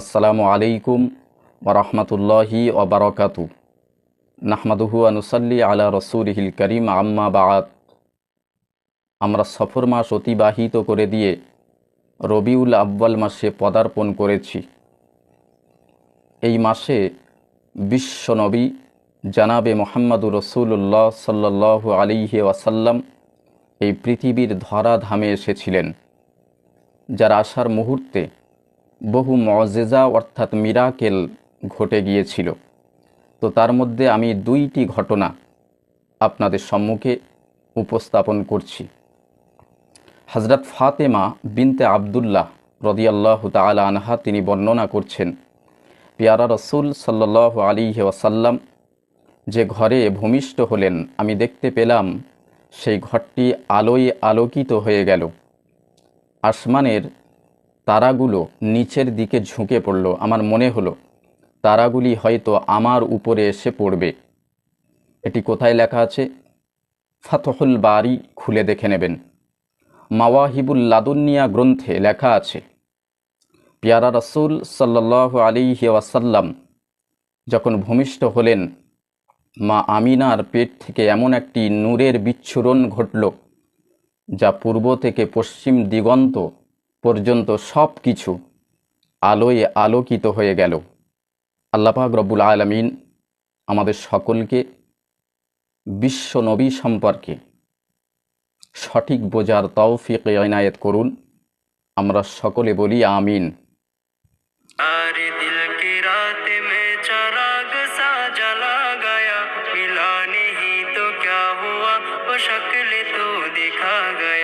আসসালামু আলাইকুম ওরহমতুল্লাহি ওবরকাতু নাহমাদুহু আনুসাল্লি আলা রসুলহিল করিম, আম্মা বাআত আমরা সফর মাস অতিবাহিত করে দিয়ে রবিউল আব্বাল মাসে পদার্পণ করেছি। এই মাসে বিশ্বনবী জানাবে মোহাম্মদুর রসুল্লাহ সাল্লাহ আলিহে ওয়াসাল্লাম এই পৃথিবীর ধরাধামে এসেছিলেন। যার আসার মুহূর্তে বহু মজেজা অর্থাৎ মিরাকেল ঘটে গিয়েছিল। তো তার মধ্যে আমি দুইটি ঘটনা আপনাদের সম্মুখে উপস্থাপন করছি। হজরত ফাতেমা বিনতে আবদুল্লাহ রদিয়াল্লাহ তালা আনহা তিনি বর্ণনা করছেন, পিয়ারা রসুল সাল্লাহ আলী ওয়াসাল্লাম যে ঘরে ভূমিষ্ঠ হলেন, আমি দেখতে পেলাম সেই ঘরটি আলোয় আলোকিত হয়ে গেল। আসমানের তারাগুলো নিচের দিকে ঝুঁকে পড়ল। আমার মনে হলো, তারাগুলি হয়তো আমার উপরে এসে পড়বে। এটি কোথায় লেখা আছে? ফাতহুল বাড়ি খুলে দেখে নেবেন। মাওয়াহিবুল লাদুনিয়া গ্রন্থে লেখা আছে, পিয়ারা রসুল সাল্লাহ আলী ওয়াসাল্লাম যখন ভূমিষ্ঠ হলেন, মা আমিনার পেট থেকে এমন একটি নূরের বিচ্ছুরণ ঘটল, যা পূর্ব থেকে পশ্চিম দিগন্ত পর্যন্ত সব কিছু আলোয় আলোকিত হয়ে গেল। আল্লাপাক রব্বুল আলমিন আমাদের সকলকে বিশ্বনবী সম্পর্কে সঠিক বোঝার তৌফিক এনায়েত করুন। আমরা সকলে বলি আমিন। शक्ल